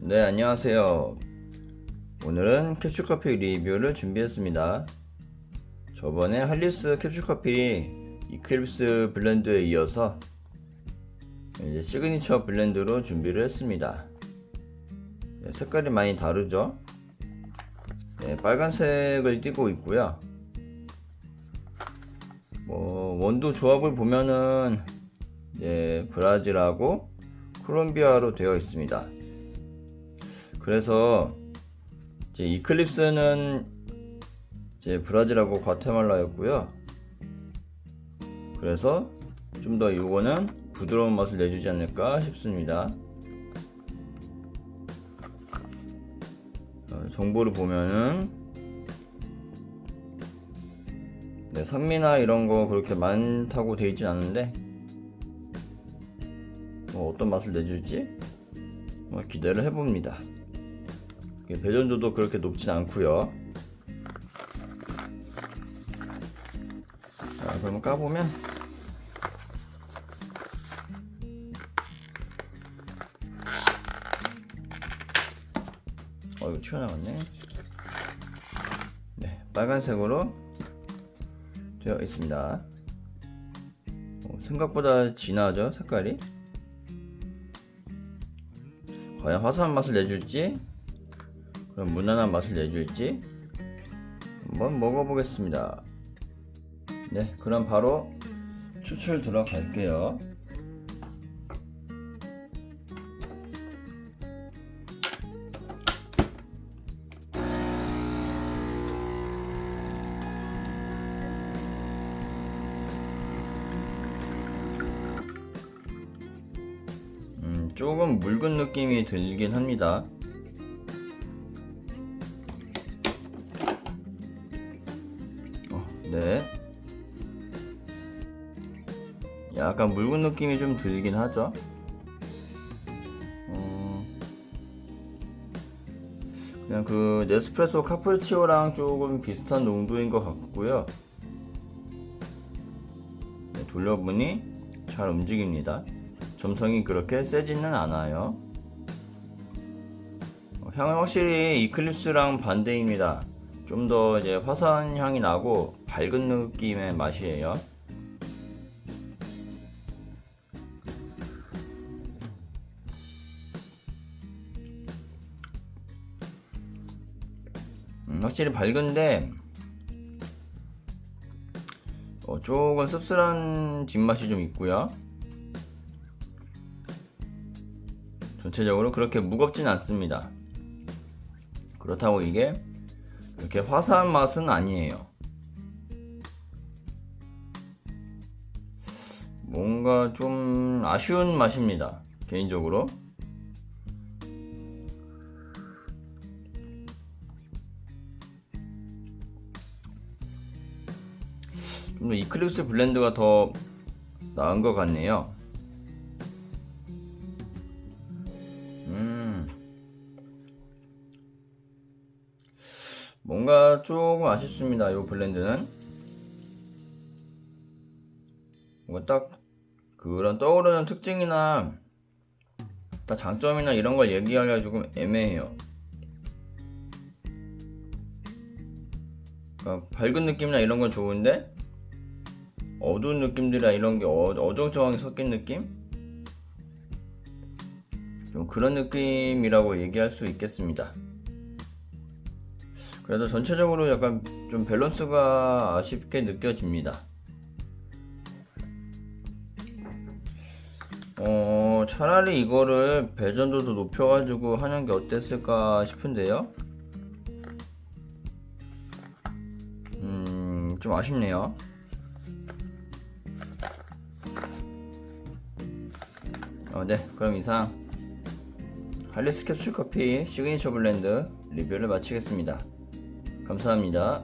네, 안녕하세요. 오늘은 캡슐커피 리뷰를 준비했습니다. 저번에 할리스 캡슐커피 이클립스 블렌드에 이어서 이제 시그니처 블렌드로 준비를 했습니다. 네, 색깔이 많이 다르죠? 네, 빨간색을 띠고 있고요. 뭐 원두 조합을 보면은 이제 브라질하고 콜롬비아로 되어 있습니다. 그래서 이제 이클립스는 이제 브라질하고 과테말라였고요. 그래서 좀 더 이거는 부드러운 맛을 내주지 않을까 싶습니다. 어, 정보를 보면은 네, 산미나 이런 거 그렇게 많다고 되어 있진 않은데 뭐 어떤 맛을 내줄지 뭐 기대를 해봅니다. 이게 배전도도 그렇게 높진 않고요. 자, 그러면 까보면 어 이거 튀어나왔네. 네, 빨간색으로 되어 있습니다. 어, 생각보다 진하죠 색깔이. 과연 화사한 맛을 내줄지 그럼 무난한 맛을 내줄지 한번 먹어보겠습니다 네 그럼 바로 추출 들어갈게요 음, 조금 묽은 느낌이 들긴 합니다. 네. 약간 묽은 느낌이 좀 들긴 하죠. 어, 그냥 그 네스프레소 카푸치오랑 조금 비슷한 농도인 것 같고요. 네, 돌려보니 잘 움직입니다. 점성이 그렇게 세지는 않아요. 어, 향은 확실히 이클립스랑 반대입니다. 좀 더 이제 화사한 향이 나고 밝은 느낌의 맛이에요. 음, 확실히 밝은데 어, 조금 씁쓸한 뒷맛이 좀 있고요. 전체적으로 그렇게 무겁진 않습니다. 그렇다고 이게 그렇게 화사한 맛은 아니에요. 뭔가 좀 아쉬운 맛입니다. 개인적으로. 좀 더 이클립스 블렌드가 더 나은 것 같네요. 음. 뭔가 조금 아쉽습니다. 이 블렌드는. 뭔가 딱 그런 떠오르는 특징이나 딱 장점이나 이런 걸 얘기하기가 조금 애매해요. 그러니까 밝은 느낌이나 이런 건 좋은데 어두운 느낌들이나 이런 게 어, 어정쩡하게 섞인 느낌? 좀 그런 느낌이라고 얘기할 수 있겠습니다. 그래도 전체적으로 약간 좀 밸런스가 아쉽게 느껴집니다. 어, 차라리 이거를 배전도도 높여가지고 하는 게 어땠을까 싶은데요. 음, 좀 아쉽네요. 어, 네. 그럼 이상 할리스 캡슐 커피 시그니처 블렌드 리뷰를 마치겠습니다. 감사합니다.